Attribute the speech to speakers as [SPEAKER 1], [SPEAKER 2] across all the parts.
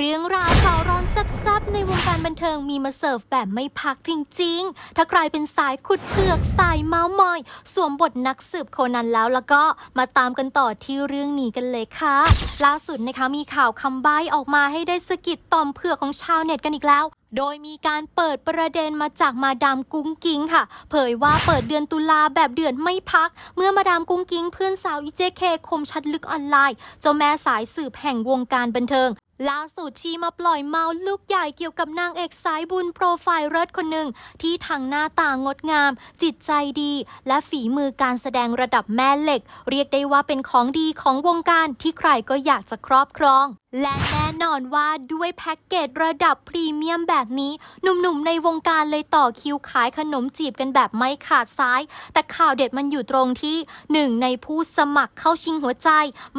[SPEAKER 1] เรื่องราวข่าวร้อนแซ่บๆในวงการบันเทิงมีมาเสิร์ฟแบบไม่พักจริง ๆ ถ้าใครเป็นสายขุดเปลือกสายเมาส์มอย สวมบทนักสืบโคนันแล้วแล้วก็มาตามกันต่อที่เรื่องนี้กันเลยค่ะ ล่าสุดนะคะมีข่าวคำใบ้ออกมาให้ได้สะกิดต่อมเผือกของชาวเน็ตกันอีกแล้วโดยมีการเปิดประเด็นมาจากมาดามกุ้งกิ้งค่ะ เผยว่าเปิดเดือนตุลาแบบเดือนไม่พัก เมื่อมาดามกุ้งกิ้งเพื่อนสาวอีเจเคคมชัดลึกออนไลน์เจ้าแม่สายสืบแห่งวงการบันเทิงล่าสุดชีมาปล่อยเมาส์ลูกใหญ่เกี่ยวกับนางเอกสายบุญโปรไฟล์เลิศคนหนึ่ง ที่ทั้งหน้าตางดงาม จิตใจดี และฝีมือการแสดงระดับแม่เหล็ก เรียกได้ว่าเป็นของดีของวงการที่ใครก็อยากจะครอบครองและแน่นอนว่าด้วยแพ็กเกจระดับพรีเมียมแบบนี้ หนุ่มๆในวงการเลยต่อคิวขายขนมจีบกันแบบไม่ขาดซ้าย แต่ข่าวเด็ดมันอยู่ตรงที่หนึ่งในผู้สมัครเข้าชิงหัวใจ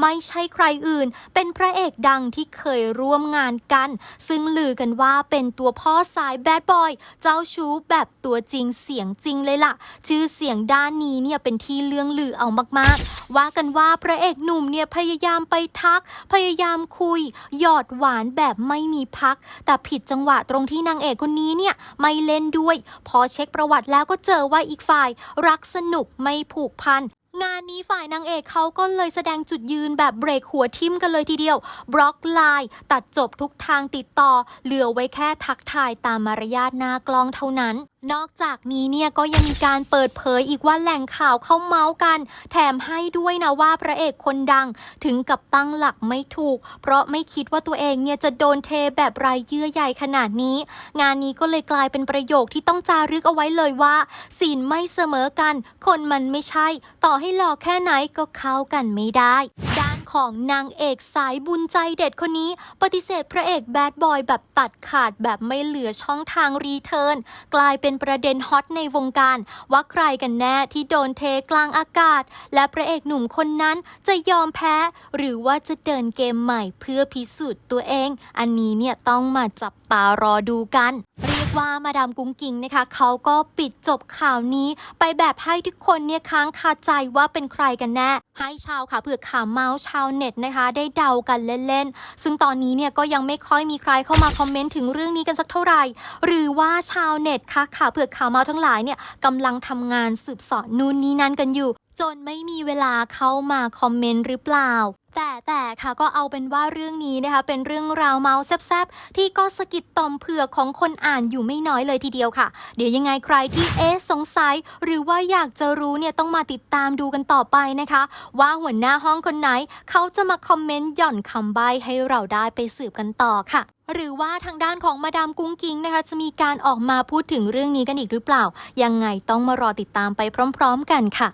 [SPEAKER 1] ไม่ใช่ใครอื่น เป็นพระเอกดังที่เคยร่วมงานกัน ซึ่งลือกันว่าเป็นตัวพ่อสายแบดบอย เจ้าชู้แบบตัวจริงเสียงจริงเลยล่ะ ชื่อเสียงด้านนี้เนี่ยเป็นที่เรื่องลือเอามากๆ ว่ากันว่าพระเอกหนุ่มเนี่ยพยายามไปทัก พยายามคุยหยอดหวานแบบไม่มีพัก แต่ผิดจังหวะตรงที่นางเอกคนนี้เนี่ยไม่เล่นด้วย พอเช็คประวัติแล้วก็เจอว่าอีกฝ่าย รักสนุกไม่ผูกพัน งานนี้ฝ่ายนางเอกเขาก็เลยแสดงจุดยืนแบบเบรกหัวทิมกันเลยทีเดียว บล็อกไลน์ตัดจบทุกทางติดต่อ เหลือไว้แค่ทักทายตามมารยาทหน้ากล้องเท่านั้นนอกจากนี้เนี่ยก็ยังมีการเปิดเผยอีกว่าแหล่งข่าวเข้าเมาส์กัน แถมให้ด้วยนะว่าพระเอกคนดังถึงกับตั้งหลักไม่ถูก เพราะไม่คิดว่าตัวเองเนี่ยจะโดนเทแบบไรเยื่อใยขนาดนี้ งานนี้ก็เลยกลายเป็นประโยคที่ต้องจารึกเอาไว้เลยว่าศีลไม่เสมอกัน คนมันไม่ใช่ ต่อให้หลอกแค่ไหนก็เข้ากันไม่ได้ ด้านของนางเอกสายบุญใจเด็ดคนนี้ ปฏิเสธพระเอกแบดบอยแบบตัดขาดแบบไม่เหลือช่องทางรีเทิร์นกลายเป็นประเด็นฮอตในวงการ ว่าใครกันแน่ที่โดนเทกลางอากาศ และพระเอกหนุ่มคนนั้นจะยอมแพ้ หรือว่าจะเดินเกมใหม่เพื่อพิสูจน์ตัวเอง อันนี้เนี่ยต้องมาจับตารอดูกันเว่ามาดามกุ้งกิงนะคะเขาก็ปิดจบข่าวนี้ ไปแบบให้ทุกคนเนี่ยค้างคาใจว่าเป็นใครกันแน่ ให้ชาวค่ะเผือกขาเมาส์ชาวเน็ตนะคะ ได้เดากันเล่นๆ ซึ่งตอนนี้เนี่ยก็ยังไม่ค่อยมีใครเข้ามาคอมเมนต์ถึงเรื่องนี้กันสักเท่าไหร่ หรือว่าชาวเน็ตค่ะข่าวเผือกขาเมาส์ทั้งหลายเนี่ยกำลังทำงานสืบเสอนนู่นนี่นั่นกันอยู่ จนไม่มีเวลาเข้ามาคอมเมนต์หรือเปล่า แต่แต่ค่ะก็เอาเป็นว่าเรื่องนี้นะคะเป็นเรื่องราวเมาส์แซบๆ ที่ก็สะกิดต่อมเผือกของคนอ่านอยู่ไม่น้อยเลยทีเดียวค่ะ เดี๋ยวยังไงใครที่เอ๊ะสงสัย หรือว่าอยากจะรู้เนี่ยต้องมาติดตามดูกันต่อไปนะคะ ว่าหัวหน้าห้องคนไหน เขาจะมาคอมเมนต์หย่อนคำใบ้ให้เราได้ไปสืบกันต่อค่ะหรือว่าทางด้านของมาดามกุ้งกิ้งนะคะ จะมีการออกมาพูดถึงเรื่องนี้กันอีกหรือเปล่า ยังไงต้องมารอติดตามไปพร้อม ๆ กันค่ะ